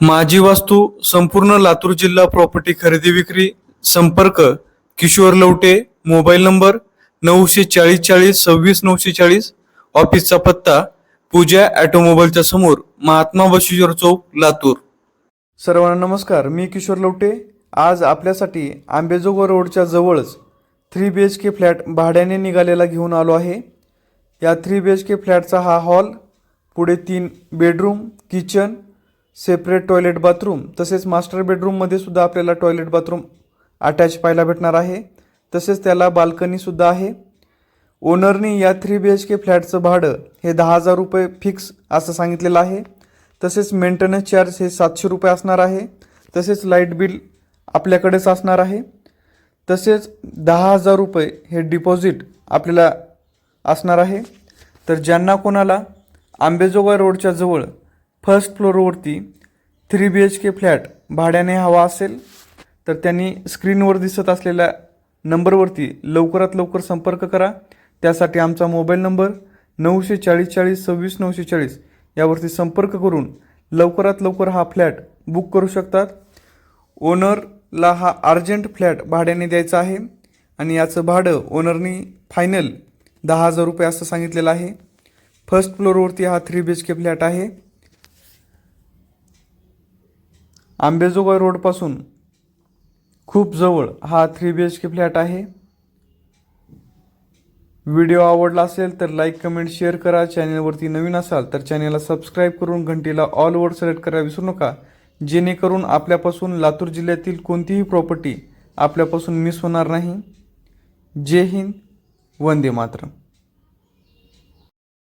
माझी वास्तू संपूर्ण लातूर जिल्हा प्रॉपर्टी खरेदी विक्री संपर्क किशोर लवटे मोबाईल नंबर नऊशे चाळीस चाळीस सव्वीस नऊशे चाळीस ऑफिसचा पत्ता पूजा ऑटोमोबाईलच्या समोर महात्मा बशिजर चौक लातूर. सर्वांना नमस्कार मी किशोर लवटे. आज आपल्यासाठी आंबेजोगाई रोडच्या जवळच three B H K flat भाड्याने निघालेला घेऊन आलो आहे. या थ्री बी एच के फ्लॅटचा हा हॉल पुढे तीन bedroom kitchen separate toilet bathroom तसेच मास्टर बेडरूममध्ये सुद्धा आपल्याला टॉयलेट बाथरूम अटॅच पाहायला भेटणार आहे. तसेच त्याला बाल्कनीसुद्धा आहे. ओनरनी या थ्री बी एच के फ्लॅटचं भाडं हे दहा हजार रुपये फिक्स असं सांगितलेलं आहे. तसेच मेंटेनन्स चार्ज हे सातशे रुपये असणार आहे. तसेच लाइट बिल आपल्याकडेच असणार आहे. तसेच दहा हजार रुपये हे डिपॉझिट आपल्याला असणार आहे. तर ज्यांना कोणाला आंबेजोगाई रोडच्या जवळ first फ्लोअरवरती three B H K flat भाड्याने हवा असेल तर त्यांनी स्क्रीनवर दिसत असलेल्या नंबरवरती लवकरात लवकर संपर्क करा. त्यासाठी आमचा मोबाईल नंबर नऊशे चाळीस चाळीस सव्वीस नऊशे चाळीस यावरती संपर्क करून लवकरात लवकर हा फ्लॅट बुक करू शकतात. ओनरला हा अर्जंट फ्लॅट भाड्याने द्यायचा आहे आणि याचं भाडं ओनरनी फायनल दहा हजार रुपये असं सांगितलेलं आहे. फर्स्ट फ्लोअरवरती हा three B H K flat आहे. आंबेजोगाई रोडपासून खूप जवळ हा three B H K flat आहे. व्हिडिओ आवडला असेल तर लाईक कमेंट शेअर करा. चॅनेलवरती नवीन असाल तर चॅनेलला सबस्क्राईब करून घंटीला ऑलवर सिलेक्ट करायला विसरू नका. जेणेकरून आपल्यापासून लातूर जिल्ह्यातील कोणतीही प्रॉपर्टी आपल्यापासून मिस होणार नाही. जय हिंद. वंदे मातरम.